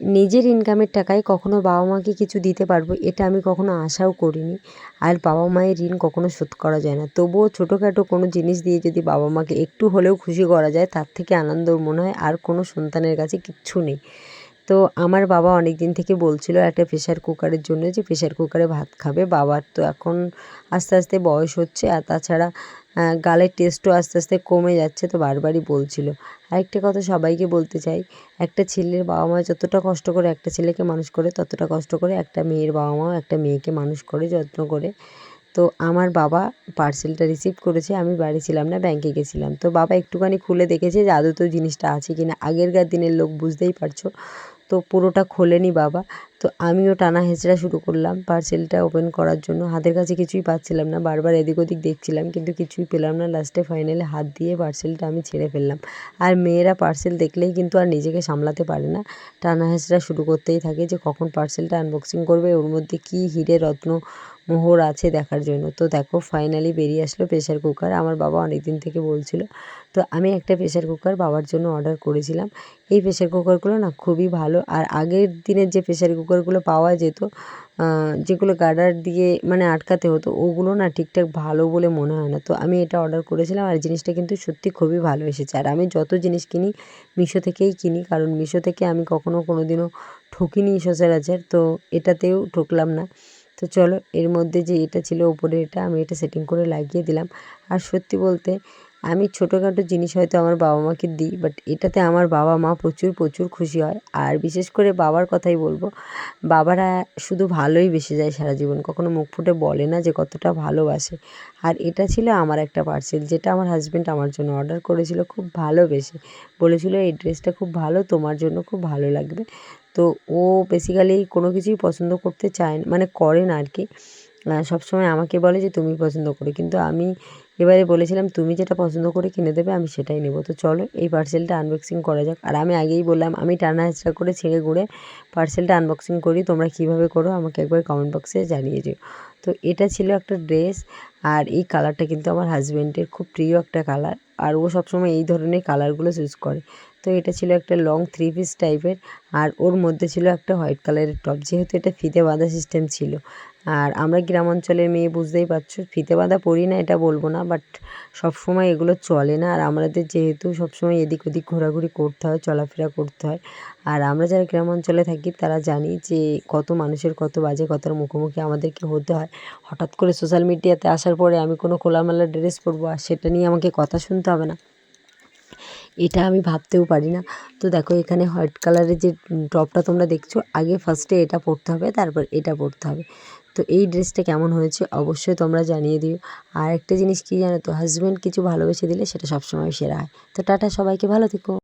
নিজের ইনকামের টাকায় কখনো বাবা মাকে কিছু দিতে পারব, এটা আমি কখনো আশাও করিনি। আর বাবা মায়ের ঋণ কখনো শোধ করা যায় না। তবুও ছোটোখাটো কোনো জিনিস দিয়ে যদি বাবা মাকে একটু হলেও খুশি করা যায়, তার থেকে আনন্দ মনে হয় আর কোনো সন্তানের কাছে কিচ্ছু নেই। তো আমার বাবা অনেক দিন থেকে বলছিল একটা প্রেশার কুকারের জন্য যে প্রেশার কুকারে ভাত খাবে। বাবার তো এখন আস্তে আস্তে বয়স হচ্ছে আর তাছাড়া গালের টেস্টও আস্তে আস্তে কমে যাচ্ছে তো বারবারই বলছিল। আরেকটা কথা সবাইকে বলতে চাই, একটা ছেলের বাবা মা যতটা কষ্ট করে একটা ছেলেকে মানুষ করে ততটা কষ্ট করে একটা মেয়ের বাবা মাও একটা মেয়েকে মানুষ করে, যত্ন করে। তো আমার বাবা পার্সেলটা রিসিভ করেছে, আমি বাড়ি ছিলাম না ব্যাংকে গেছিলাম। তো বাবা একটুখানি খুলে দেখেছে যে আদৌ তো জিনিসটা আছে কি না আগেরকার দিনের লোক বুঝতেই পারছ। তো পুরোটা খোলেনি বাবা। তো আমিও টানা হেঁচড়া শুরু করলাম পার্সেলটা ওপেন করার জন্য। হাতের কাছে কিছুই পাচ্ছিলাম না, বারবার এদিক ওদিক দেখছিলাম কিন্তু কিছুই পেলাম না। লাস্টে ফাইনালি হাত দিয়ে পার্সেলটা আমি ছেড়ে ফেললাম। আর মেয়েরা পার্সেল দেখলেই কিন্তু আর নিজেকে সামলাতে পারে না। টানা হেঁচড়া শুরু করতেই থাকে যে কখন পার্সেলটা আনবক্সিং করবে, ওর মধ্যে কী হিরে রত্ন মোহর আছে দেখার জন্য। তো দেখো ফাইনালি বেরিয়ে আসলো প্রেশার কুকার আমার বাবা অনেক দিন থেকে বলছিল, তো আমি একটা প্রেশার কুকার বাবার জন্য অর্ডার করেছিলাম। এই প্রেশার কুকারগুলো না খুবই ভালো। আর আগের দিনের যে প্রেশার কুকারগুলো পাওয়া যেত যেগুলো গার্ডার দিয়ে মানে আটকাতে হতো, ওগুলো না ঠিকঠাক ভালো বলে মনে হয় না। তো আমি এটা অর্ডার করেছিলাম আর জিনিসটা কিন্তু সত্যি খুবই ভালো এসেছে। আর আমি যত জিনিস কিনি, মিশো থেকেই কিনি। কারণ মিশো থেকে আমি কখনও কোনো দিনও ঠকিনি সচরাচর। তো এটাতেও ঠকলাম না। তো চলো, এর মধ্যে যে এটা ছিল ওপরে এটা আমি এটা সেটিং করে লাগিয়ে দিলাম। আর সত্যি বলতে, আমি ছোটোখাটো জিনিস হয়তো আমার বাবা মাকে দিই বাট এটাতে আমার বাবা মা প্রচুর প্রচুর খুশি হয়। আর বিশেষ করে বাবার কথাই বলব, বাবারা শুধু ভালোই বেসে যায় সারা জীবন। কখনো মুখ ফুটে বলে না যে কতটা ভালোবাসে। আর এটা ছিল আমার একটা পার্সেল যেটা আমার হাজব্যান্ড আমার জন্য অর্ডার করেছিল খুব ভালোবেসে। বলেছিল, এই ড্রেসটা খুব ভালো, তোমার জন্য খুব ভালো লাগবে। তো ও বেসিক্যালি কোনো কিছুই পছন্দ করতে চায় না মানে করে না আর কি সবসময় আমাকে বলে যে, তুমি পছন্দ করো। কিন্তু আমি এবারে বলেছিলাম, তুমি যেটা পছন্দ করে কিনে দেবে, আমি সেটাই নেব। তো চলো, এই পার্সেলটা আনবক্সিং করা যাক। আর আমি আগেই বললাম, আমি টানা হেঁচড়া করে ছেড়ে ঘুরে পার্সেলটা আনবক্সিং করি। তোমরা কীভাবে করো আমাকে একবার কমেন্ট বক্সে জানিয়ে দিও তো এটা ছিল একটা ড্রেস আর এই কালারটা কিন্তু আমার হাজব্যান্ডের খুব প্রিয় একটা কালার আর ও সবসময় এই ধরনের কালারগুলো চুজ করে। তো এটা ছিল একটা লং থ্রি পিস টাইপের আর ওর মধ্যে ছিল একটা হোয়াইট কালারের টপ যেহেতু এটা ফিতে বাঁধা সিস্টেম ছিল। আর আমরা গ্রাম অঞ্চলের মেয়ে, বুঝতেই পারছ, ফিতে বাঁধা পরি না, এটা বলব না বাট সব সময় এগুলো চলে না। আর আমাদের যেহেতু সবসময় এদিক ওদিক ঘোরাঘুরি করতে হয়, চলাফেরা করতে হয়, আর আমরা যারা গ্রাম অঞ্চলে থাকি, তারা জানি যে কত মানুষের কত বাজে কথার মুখোমুখি আমাদেরকে হতে হয়। হঠাৎ করে সোশ্যাল মিডিয়াতে আসার পরে আমি কোনো খোলামেলা ড্রেস পরবো, আর সেটা নিয়ে আমাকে কথা শুনতে হবে না। এটা আমি ভাবতেও পারি না তো দেখো এখানে হোয়াইট কালারের যে টপটা তোমরা দেখছ, আগে ফার্স্টে এটা পরতে হবে, তারপর এটা পরতে হবে। তো এই ড্রেসটা কেমন হয়েছে অবশ্যই তোমরা জানিয়ে দিও। আর একটা জিনিস কি জানো তো হাজব্যান্ড কিছু ভালোবেসে দিলে সেটা সবসময় সেরা হয়। তো টাটা সবাইকে, ভালো থেকো।